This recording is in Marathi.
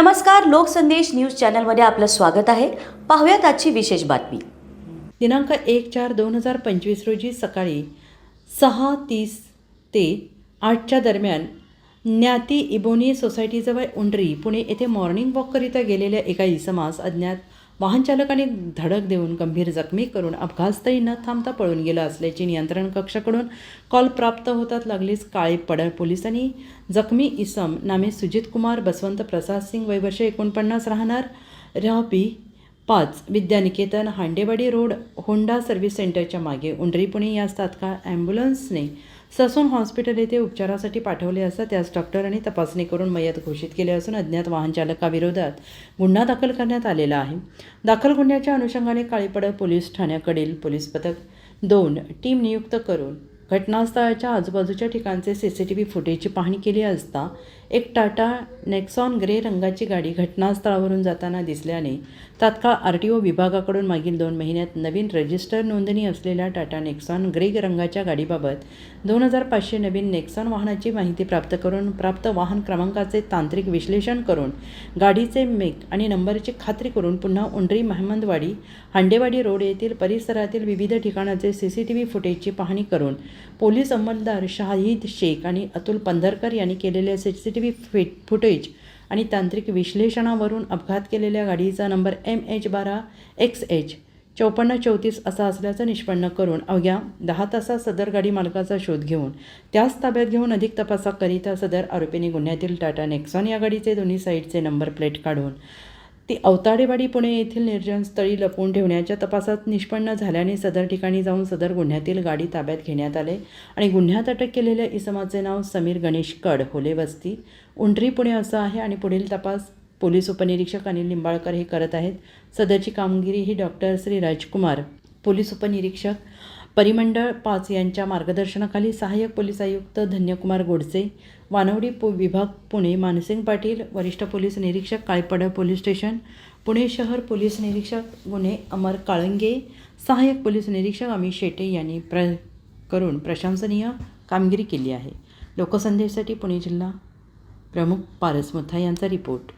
नमस्कार लोकसंदेश न्यूज चॅनलमध्ये आपलं स्वागत आहे. पाहूयात आजची विशेष बातमी. दिनांक एक चार दोन हजार पंचवीस रोजी सकाळी सहा तीस ते आठच्या दरम्यान ज्ञाती इबोनी सोसायटीजवळ उंडरी पुणे येथे मॉर्निंग वॉककरिता गेलेल्या एका इसमास अज्ञात वाहनचालकाने धडक देऊन गंभीर जखमी करून अपघातस्थळी न थांबता पळून गेला असल्याची नियंत्रण कक्षाकडून कॉल प्राप्त होतात लागलीच काळे पडळ पोलिसांनी. जखमी इसम नामे सुजित कुमार बसवंत प्रसाद सिंग वयवर्ष एकोणपन्नास राहणार. राहपी पाच Vidyaniketan Handewadi road Honda service सेंटरच्या मागे. उंडरी पुणे यास तात्काळ ॲम्ब्युलन्सने ससून हॉस्पिटल येथे उपचारासाठी पाठवले असता. त्यास डॉक्टरांनी तपासणी करून मयत घोषित केले असून अज्ञात वाहन चालकाविरोधात गुन्हा दाखल करण्यात आलेला आहे. दाखल गुन्ह्याच्या अनुषंगाने काळीपड पोलीस ठाण्याकडील पोलीस पथक दोन टीम नियुक्त करून घटनास्थळाच्या आजूबाजूच्या ठिकाणचे सी सी टी व्ही फुटेजची पाहणी केली असता एक टाटा नेक्सॉन ग्रे रंगाची गाडी घटनास्थळावरून जाताना दिसल्याने तात्काळ आर टी ओ विभागाकडून मागील दोन महिन्यात नवीन रजिस्टर नोंदणी असलेल्या टाटा नेक्सॉन ग्रे रंगाच्या गाडीबाबत दोन हजार पाचशे नवीन नेक्सॉन वाहनाची माहिती प्राप्त करून प्राप्त वाहन क्रमांकाचे तांत्रिक विश्लेषण करून गाडीचे मेक आणि नंबरची खात्री करून पुन्हा उंडरी महमदवाडी हांडेवाडी रोड येथील परिसरातील विविध ठिकाणाचे सी सी टी व्ही फुटेजची पाहणी करून पोलीस अंमलदार शाहिद शेख आणि अतुल पंधरकर यांनी केलेल्या C C T V fit footage आणि तांत्रिक विश्लेषणावरून अपघात केलेल्या गाडीचा नंबर एम एच बारा एक्स एच चौपन्न चौतीस असा असल्याचं निष्पन्न करून अवघ्या दहा तासात सदर गाडी मालकाचा शोध घेऊन त्याच ताब्यात घेऊन अधिक तपासाकरिता सदर आरोपीने गुन्ह्यातील टाटा नेक्सॉन या गाडीचे दोन्ही साईडचे नंबर प्लेट काढून ती अवताडेवाडी पुणे येथील निर्जनस्थळी लपवून ठेवण्याच्या तपासात निष्पन्न झाल्याने सदर ठिकाणी जाऊन सदर गुन्ह्यातील गाडी ताब्यात घेण्यात आले आणि गुन्ह्यात अटक केलेल्या इसमाचे नाव समीर गणेश कड होले वस्ती उंडरी पुणे असं आहे आणि पुढील तपास पोलीस उपनिरीक्षक अनिल निंबाळकर हे करत आहेत. सदरची कामगिरी ही डॉक्टर श्री राजकुमार पोलीस उपनिरीक्षक परिमंडळ पाच यांच्या मार्गदर्शनाखाली सहाय्यक पोलीस आयुक्त धन्यकुमार गोडसे वानवडी पो विभाग पुणे मानसिंग पाटील वरिष्ठ पोलीस निरीक्षक काळपड पोलीस स्टेशन पुणे शहर पोलीस निरीक्षक गुन्हे अमर काळंगे सहाय्यक पोलीस निरीक्षक अमित शेटे यांनी प्र करून प्रशंसनीय कामगिरी केली आहे. लोकसंदेशसाठी पुणे जिल्हा प्रमुख पारस मुथा यांचा रिपोर्ट.